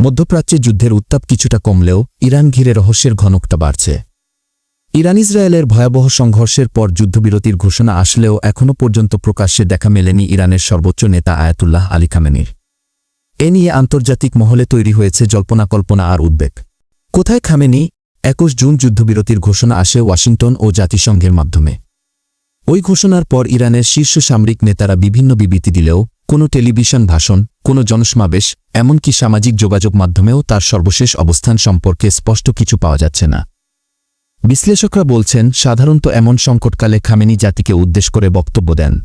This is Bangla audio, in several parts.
মধ্যপ্রাচ্যে যুদ্ধের উত্তাপ কিছুটা কমলেও ইরান ঘিরে রহস্যের ঘনকটা বাড়ছে। ইরান ইসরায়েলের ভয়াবহ সংঘর্ষের পর যুদ্ধবিরতির ঘোষণা আসলেও এখনও পর্যন্ত প্রকাশ্যে দেখা মেলেনি ইরানের সর্বোচ্চ নেতা আয়াতুল্লাহ আলী খামেনির। এ নিয়ে আন্তর্জাতিক মহলে তৈরি হয়েছে জল্পনা, কল্পনা আর উদ্বেগ। কোথায় খামেনি? একুশ জুন যুদ্ধবিরতির ঘোষণা আসে ওয়াশিংটন ও জাতিসংঘের মাধ্যমে। ওই ঘোষণার পর ইরানের শীর্ষ সামরিক নেতারা বিভিন্ন বিবৃতি দিলেও কোনো টেলিভিশন ভাষণ, কোনো জনসমাবেশ, এমনকি সামাজিক যোগাযোগ মাধ্যমেও তার সর্বশেষ অবস্থান সম্পর্কে স্পষ্ট কিছু পাওয়া যাচ্ছে না। বিশ্লেষকরা বলছেন, সাধারণত এমন সংকটকালে খামেনি জাতিকে উদ্দেশ করে বক্তব্য দেন।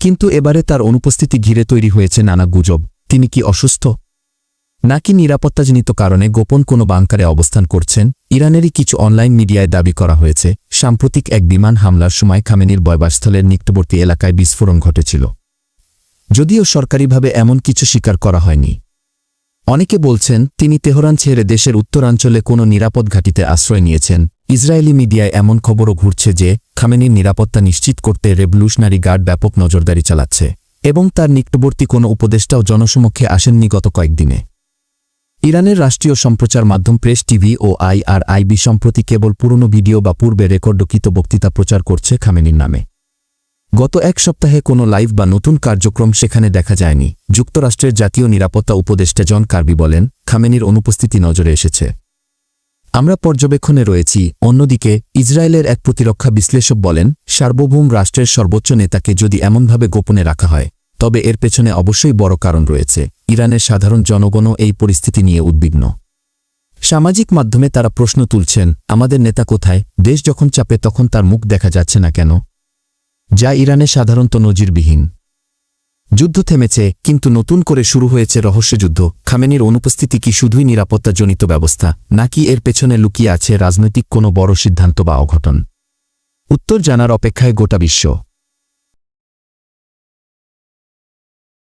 কিন্তু এবারে তার অনুপস্থিতি ঘিরে তৈরি হয়েছে নানা গুজব। তিনি কি অসুস্থ? নাকি নিরাপত্তাজনিত কারণে গোপন কোনো বাংকারে অবস্থান করছেন? ইরানেরই কিছু অনলাইন মিডিয়ায় দাবি করা হয়েছে, সাম্প্রতিক এক বিমান হামলার সময় খামেনির বয়বাসস্থলের নিকটবর্তী এলাকায় বিস্ফোরণ ঘটেছিল। যদিও সরকারিভাবে এমন কিছু স্বীকার করা হয়নি। অনেকে বলছেন, তিনি তেহরান ছেড়ে দেশের উত্তরাঞ্চলে কোনো নিরাপদ ঘাঁটিতে আশ্রয় নিয়েছেন। ইসরায়েলি মিডিয়ায় এমন খবরও ঘুরছে যে, খামেনির নিরাপত্তা নিশ্চিত করতে রেভলিউশনারি গার্ড ব্যাপক নজরদারি চালাচ্ছে, এবং তার নিকটবর্তী কোনো উপদেষ্টাও জনসমক্ষে আসেননি গত কয়েকদিনে। ইরানের রাষ্ট্রীয় সম্প্রচার মাধ্যম প্রেস টিভি ও আইআরআইবি সম্প্রতি কেবল পুরনো ভিডিও বা পূর্বে রেকর্ডকৃত বক্তৃতা প্রচার করছে খামেনির নামে। গত এক সপ্তাহে কোনো লাইভ বা নতুন কার্যক্রম সেখানে দেখা যায়নি। যুক্তরাষ্ট্রের জাতীয় নিরাপত্তা উপদেষ্টা জন কার্বি বলেন, খামেনির অনুপস্থিতি নজরে এসেছে। আমরা পর্যবেক্ষণে রয়েছি, অন্যদিকে, ইসরায়েলের এক প্রতিরক্ষা বিশ্লেষক বলেন, সার্বভৌম রাষ্ট্রের সর্বোচ্চ নেতাকে যদি এমনভাবে গোপনে রাখা হয়, তবে এর পেছনে অবশ্যই বড় কারণ রয়েছে। ইরানের সাধারণ জনগণও এই পরিস্থিতি নিয়ে উদ্বিগ্ন। সামাজিক মাধ্যমে তারা প্রশ্ন তুলছেন, আমাদের নেতা কোথায়? দেশ যখন চাপে তখন তার মুখ দেখা যাচ্ছে না কেন? যা ইরানে সাধারণত নজিরবিহীন। যুদ্ধ থেমেছে, কিন্তু নতুন করে শুরু হয়েছে রহস্যযুদ্ধ খামেনির অনুপস্থিতি কি শুধুই নিরাপত্তাজনিত ব্যবস্থা, নাকি এর পেছনে লুকিয়ে আছে রাজনৈতিক কোনো বড় সিদ্ধান্ত বা অঘটন? উত্তর জানার অপেক্ষায় গোটা বিশ্ব